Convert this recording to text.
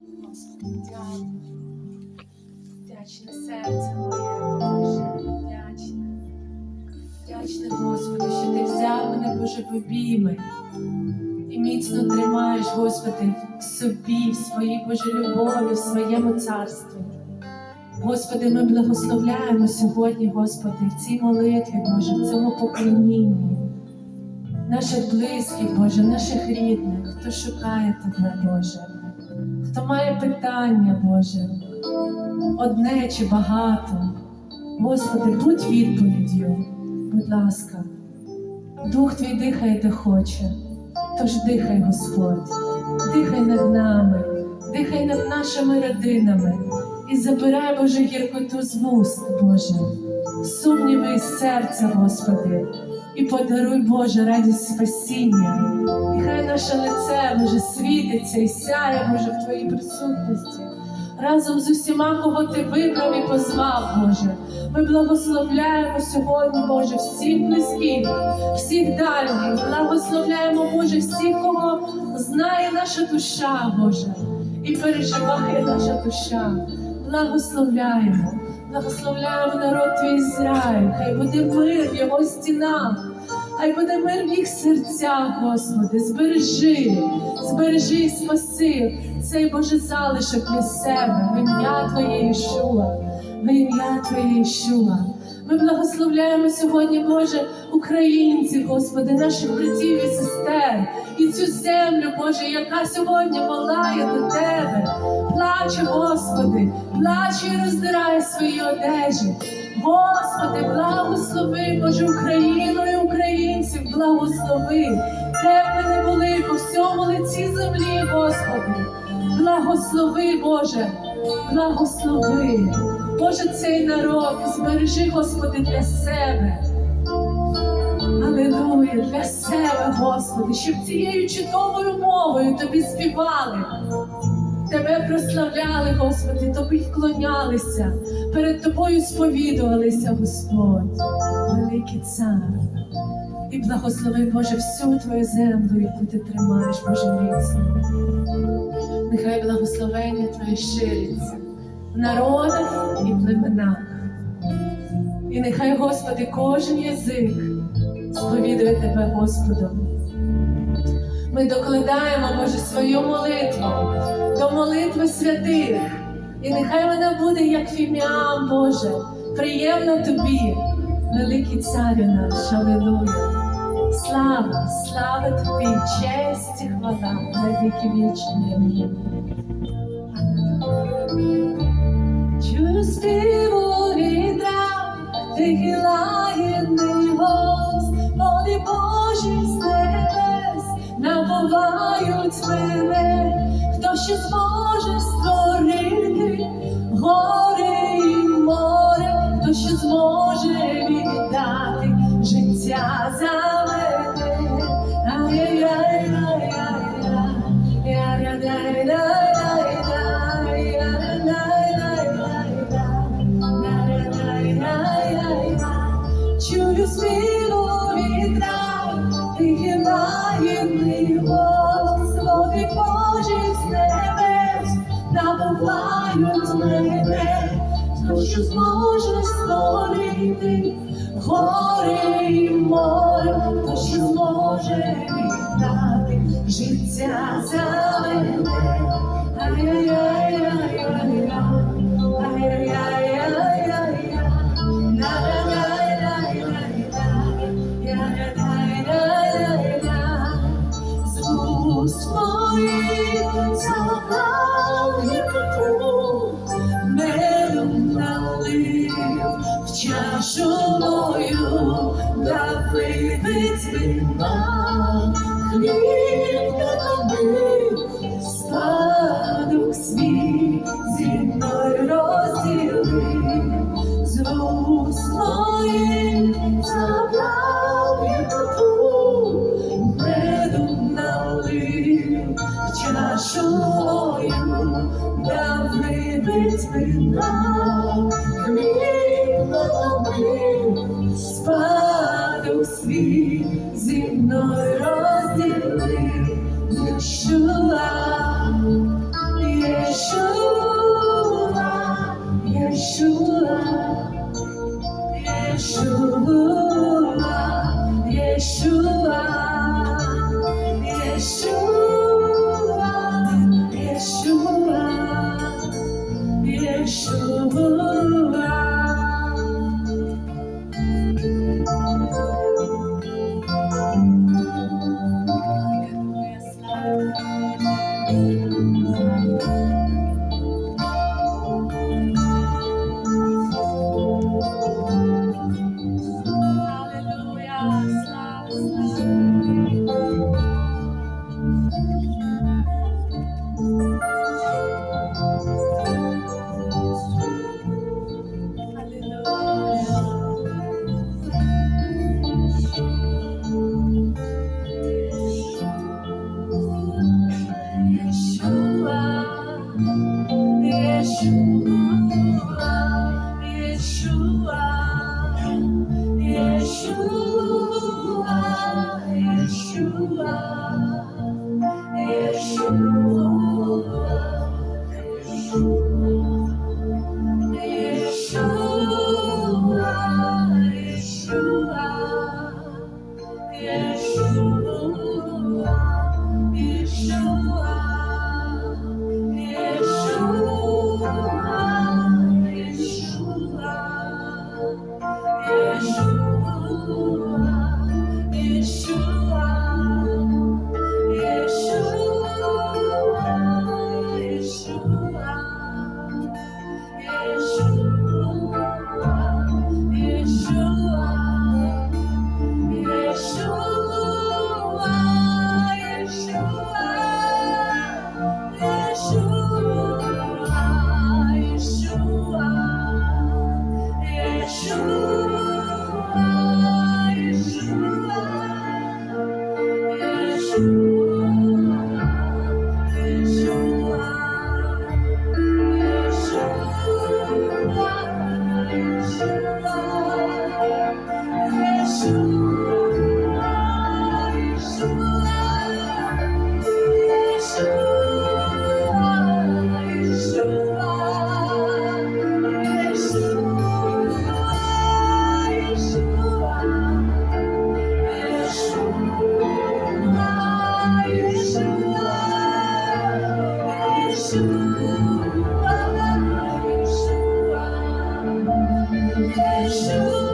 Господи, дякую. Вдячне серце моє, Боже, вдячне. Вдячне, Господи, що ти взяв мене, Боже, в обійми і міцно тримаєш, Господи, в собі, в своїй Боже любові, в своєму царстві. Господи, ми благословляємо сьогодні, Господи, в цій молитві, Боже, в цьому поклонінні. Наших близьких, Боже, наших рідних, хто шукає Тебе, Боже, хто має питання, Боже, одне чи багато. Господи, будь відповіддю, будь ласка, Дух Твій дихає, де хоче, тож дихай, Господь, дихай над нами, дихай над нашими родинами. І забирай, Боже, гіркоту з вуст, Боже, сумніви із серця, Господи, і подаруй, Боже, радість спасіння. І хай наше лице, Боже, світиться і сяє, Боже, в Твоїй присутності. Разом з усіма, кого ти вибрав і позвав, Боже. Ми благословляємо сьогодні, Боже, всіх близьких, всіх дальніх. Благословляємо, Боже, всіх, кого знає наша душа, Боже, і переживає наша душа. Благословляємо, благословляємо народ твій Ізраїль. Хай буде мир в його стінах. Хай буде мир в їх серцях, Господи, збережи, збережи і спаси цей Боже залишок для себе, в ім'я Твоє Ішуа, в ім'я Твоє Ішуа. Ми благословляємо сьогодні, Боже, українців, Господи, наших братів і сестер, і цю землю, Боже, яка сьогодні волає до Тебе. Плаче, Господи, плаче і роздирає свої одежі. Господи, благослови, Боже, Україну і українців, благослови, де б ми не були по всьому лиці землі, Господи. Благослови, Боже, благослови, Боже, цей народ, збережи, Господи, для себе. Алілуя, для себе, Господи, щоб цією чудовою мовою тобі співали. Тебе прославляли, Господи, тобі вклонялися, перед тобою сповідувалися, Господь, великий цар. І благослови, Боже, всю твою землю, яку ти тримаєш, Боже міцно. Нехай благословення Твоє шириться в народах і племенах. І нехай, Господи, кожен язик сповідує Тебе, Господом. Ми докладаємо, Боже, свою молитву до молитви святих. І нехай вона буде, як фіміам, Боже, приємна тобі, великий царю наш, Аллилуйя. Слава, слава тобі, честь і хвала на віки вічні. Чую співу вітра, тихий лагідний голос, води Божі напувають мене, хто ще зможе створити гори і море, хто ще зможе віддати життя за мене. Чую напувають мене, хто що зможе створити? Гори і море, хто що зможе віддати? Життя за мене. да випить світ зі мною розділи, Єшуа, Єшуа, Єшуа, Єшуа. Yeshua. Yeshua,